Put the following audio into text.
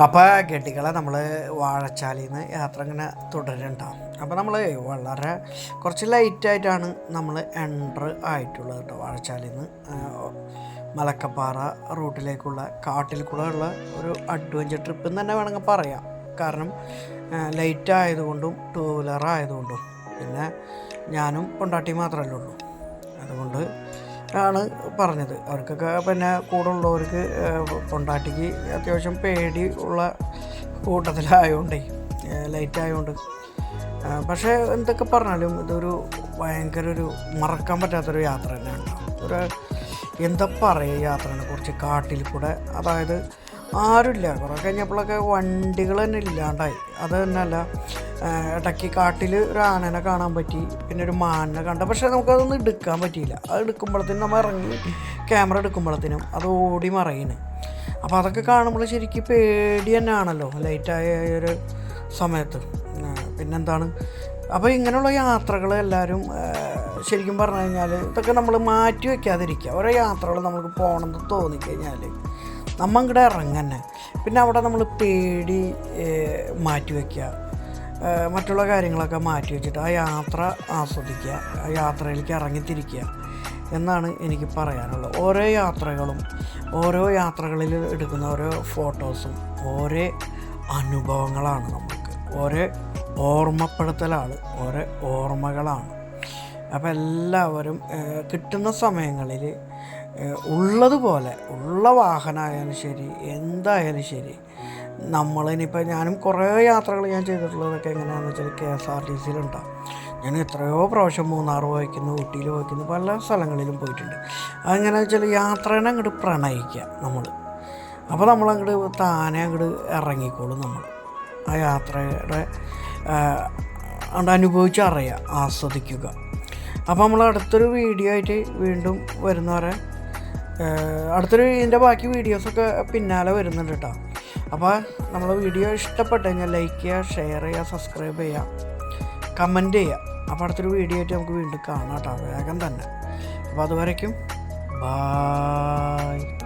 അപ്പോൾ ഗഡികളെ നമ്മൾ വാഴച്ചാലിൽ നിന്ന് യാത്ര ഇങ്ങനെ തുടരുന്നുണ്ടാവും അപ്പോൾ നമ്മൾ വളരെ കുറച്ച് ലൈറ്റായിട്ടാണ് നമ്മൾ എന്റർ ആയിട്ടുള്ളത് കേട്ടോ വാഴച്ചാലിൽ നിന്ന് മലക്കപ്പാറ റൂട്ടിലേക്കുള്ള കാട്ടിൽ കൂടെ ഉള്ള ഒരു അഡ്വഞ്ചർ ട്രിപ്പ് എന്ന് തന്നെ വേണമെങ്കിൽ പറയാം. കാരണം ലൈറ്റ് ആയതുകൊണ്ടും ടൂ വീലർ ആയതുകൊണ്ടും പിന്നെ ഞാനും പൊണ്ടാട്ടി മാത്രമല്ലേ ഉള്ളൂ. അതുകൊണ്ട് ആണ് പറഞ്ഞത്. അവർക്കൊക്കെ പിന്നെ കൂടെ ഉള്ളവർക്ക് കൊണ്ടാട്ടിക്ക് അത്യാവശ്യം പേടി ഉള്ള കൂട്ടത്തിലായതുകൊണ്ടേ ലൈറ്റ് ആയതുകൊണ്ട് പക്ഷേ എന്തൊക്കെ പറഞ്ഞാലും ഇതൊരു ഭയങ്കര ഒരു മറക്കാൻ പറ്റാത്തൊരു യാത്ര തന്നെയാണ്. ഒരു എന്താ പറയുക യാത്രനെ കുറിച്ച് കാട്ടിൽ കൂടെ. അതായത് ആരുമില്ല. കുറേ കഴിഞ്ഞപ്പോഴൊക്കെ വണ്ടികൾ തന്നെ ഇല്ലാണ്ടായി. അത് തന്നെയല്ല ഇടയ്ക്ക് കാട്ടിൽ ഒരു ആനനെ കാണാൻ പറ്റി പിന്നെ ഒരു മാനിനെ കണ്ട. പക്ഷേ നമുക്കതൊന്നും എടുക്കാൻ പറ്റിയില്ല. അത് എടുക്കുമ്പോഴത്തേനും നമ്മൾ ഇറങ്ങി ക്യാമറ എടുക്കുമ്പോഴത്തേനും അത് ഓടി മറയുന്നു. അപ്പോൾ അതൊക്കെ കാണുമ്പോൾ ശരിക്കും പേടി തന്നെ ആണല്ലോ ലൈറ്റായ ഒരു സമയത്ത്. പിന്നെന്താണ്? അപ്പോൾ ഇങ്ങനെയുള്ള യാത്രകൾ എല്ലാവരും ശരിക്കും പറഞ്ഞു കഴിഞ്ഞാൽ ഇതൊക്കെ നമ്മൾ മാറ്റി വയ്ക്കാതിരിക്കുക ഓരോ യാത്രകൾ നമുക്ക് പോകണമെന്ന് തോന്നിക്കഴിഞ്ഞാൽ നമ്മൾ ഇങ്ങോട്ട് ഇറങ്ങന്നെ. പിന്നെ അവിടെ നമ്മൾ പേടി മാറ്റി വയ്ക്കുക മറ്റുള്ള കാര്യങ്ങളൊക്കെ മാറ്റി വെച്ചിട്ട് ആ യാത്ര ആസ്വദിക്കുക ആ യാത്രയിലേക്ക് ഇറങ്ങിത്തിരിക്കുക എന്നാണ് എനിക്ക് പറയാനുള്ളത്. ഓരോ യാത്രകളും ഓരോ യാത്രകളിൽ എടുക്കുന്ന ഓരോ ഫോട്ടോസും ഓരോ അനുഭവങ്ങളാണ് നമുക്ക്. ഓരോ ഓർമ്മപ്പെടുത്തലാണ് ഓരോ ഓർമ്മകളാണ്. അപ്പോൾ എല്ലാവരും കിട്ടുന്ന സമയങ്ങളിൽ ഉള്ളതുപോലെ ഉള്ള വാഹനമായാലും ശരി എന്തായാലും ശരി നമ്മളിനിപ്പോൾ ഞാനും കുറേ യാത്രകൾ ഞാൻ ചെയ്തിട്ടുള്ളതൊക്കെ എങ്ങനെയാണെന്ന് വെച്ചാൽ കെ എസ് ആർ ടി സിയിലുണ്ടാവും ഞാൻ എത്രയോ പ്രാവശ്യം മൂന്നാർ പോയിക്കുന്നു ഊട്ടിയിൽ പോയിക്കുന്നു പല സ്ഥലങ്ങളിലും പോയിട്ടുണ്ട്. അതെങ്ങനെയാണെന്ന് വെച്ചാൽ യാത്രേനെ അങ്ങോട്ട് പ്രണയിക്കുക നമ്മൾ അപ്പോൾ നമ്മളങ്ങോട്ട് താനെ അങ്ങോട്ട് ഇറങ്ങിക്കോളും നമ്മൾ ആ യാത്രയുടെ അങ്ങോട്ട് അനുഭവിച്ച് അറിയുക ആസ്വദിക്കുക. അപ്പോൾ നമ്മൾ അടുത്തൊരു വീഡിയോ ആയിട്ട് വീണ്ടും വരുന്നവരെ അടുത്തൊരു ഇതിന്റെ ബാക്കി വീഡിയോസൊക്കെ പിന്നാലെ വരുന്നുണ്ട് കേട്ടോ അപ്പോൾ നമ്മൾ വീഡിയോ ഇഷ്ടപ്പെട്ട് കഴിഞ്ഞാൽ ലൈക്ക് ചെയ്യുക ഷെയർ ചെയ്യുക സബ്സ്ക്രൈബ് ചെയ്യുക കമന്റ് ചെയ്യുക അപ്പോൾ അടുത്തൊരു വീഡിയോ ആയിട്ട് നമുക്ക് വീണ്ടും കാണാം കേട്ടോ. വേഗം തന്നെ. അപ്പോൾ അതുവരയ്ക്കും ബായ്